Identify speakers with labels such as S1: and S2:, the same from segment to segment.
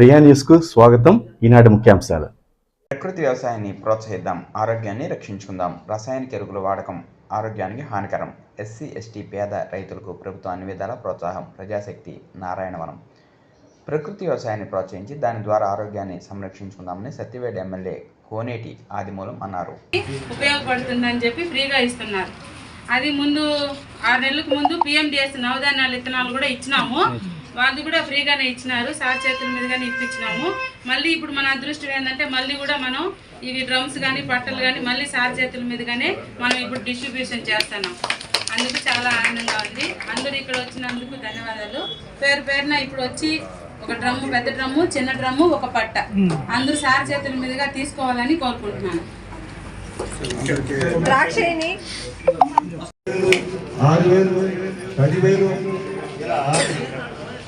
S1: ప్రియా న్యూస్కు స్వాగతం. ఈనాటి ముఖ్యాంశాలు.
S2: ప్రకృతి వ్యవసాయాన్ని ప్రోత్సహిద్దాం ఆరోగ్యాన్ని రక్షించుకుందాం రసాయనిక ఎరువుల వాడకం ఆరోగ్యానికి హానికరం ఎస్సీ ఎస్టీ పేద రైతులకు ప్రభుత్వం అన్ని విధాల ప్రోత్సాహం ప్రజాశక్తి నారాయణవనం. ప్రకృతి వ్యవసాయాన్ని ప్రోత్సహించి దాని ద్వారా ఆరోగ్యాన్ని సంరక్షించుకుందామని సత్యవేడి ఎమ్మెల్యే కోనేటి ఆదిమూలం అన్నారు.
S3: ఉపయోగపడుతుందని చెప్పి ఫ్రీగా ఇస్తున్నారు. అది ముందు ఆరు నెలలకు ముందు పిఎండిఎస్ నవధాన్యాల విత్తనాలు కూడా ఇచ్చినాము. వాళ్ళు కూడా ఫ్రీగానే ఇచ్చినారు సార్ చేతుల మీదుగానే ఇప్పించినాము. మళ్ళీ ఇప్పుడు మన అదృష్టం ఏంటంటే మళ్ళీ కూడా మనం ఇవి డ్రమ్స్ కానీ పట్టలు కానీ మళ్ళీ సార్ చేతుల మీదుగానే మనం ఇప్పుడు డిస్ట్రిబ్యూషన్ చేస్తున్నాం. అందుకు చాలా ఆనందంగా ఉంది. అందరూ ఇక్కడ వచ్చినందుకు ధన్యవాదాలు. పేరు పేరున ఇప్పుడు వచ్చి ఒక డ్రమ్ము పెద్ద డ్రమ్ము చిన్న డ్రమ్ము ఒక పట్ట. అందరూ సార్ చేతుల మీదుగా తీసుకోవాలని కోరుకుంటున్నాను.
S4: ఆరు వేలు పదివేలు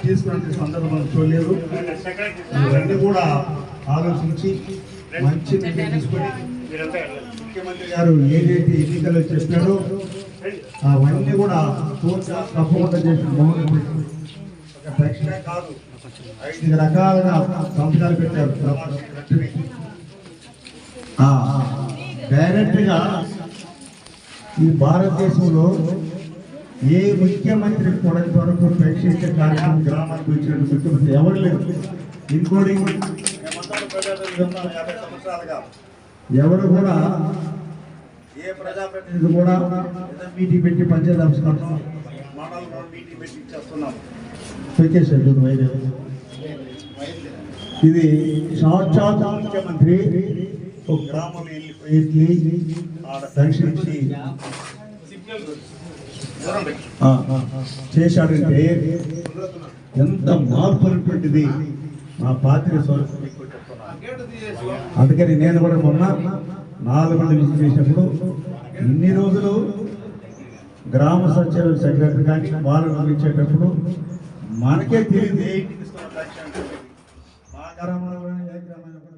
S4: తీసుకునే సందర్భం చూడలేదు. ఇవన్నీ కూడా ఆలోచించి మంచి నిర్ణయం తీసుకొని ముఖ్యమంత్రి గారు ఏదైతే ఎన్నికల్లో చెప్పారో అవన్నీ కూడా పూర్తిగా తప్పకుండా చేసిన మౌనం ప్రశ్న కాదు. ఐదు రకాలుగా సంస్థలు పెట్టారు ప్రమాణ డైరెక్ట్గా ఈ భారతదేశంలో ఏ ముఖ్యమంత్రి కూడా ఇంతవరకు ప్రేక్షించే కార్యక్రమం గ్రామానికి వచ్చిన ముఖ్యమంత్రి ఎవరు లేరు. ఇంక్లూడింగ్ ఎవరు కూడా ఏ ప్రజాప్రతినిధి కూడా మీటింగ్ పెట్టి పంచాయతీ ఆఫీస్ కడతాం. మండలంలో మీటింగ్ పెట్టి చేస్తున్నాం పెట్టేశారు చూడు వైద్య ఇది సాక్షాత్ ముఖ్యమంత్రి ఒక గ్రామం వెళ్ళి ఆడ దర్శించి చేశాడంటే ఎంత మార్పు అనేటువంటిది మా పాత్ర అందుకని నేను కూడా మొన్న నాలుగు విజిట్ చేసినప్పుడు ఇన్ని రోజులు గ్రామ సచివ సెక్రటరీ కానీ వాళ్ళు ఇచ్చేటప్పుడు మనకే తెలియదు మా గ్రామంలో ఏ గ్రామంలో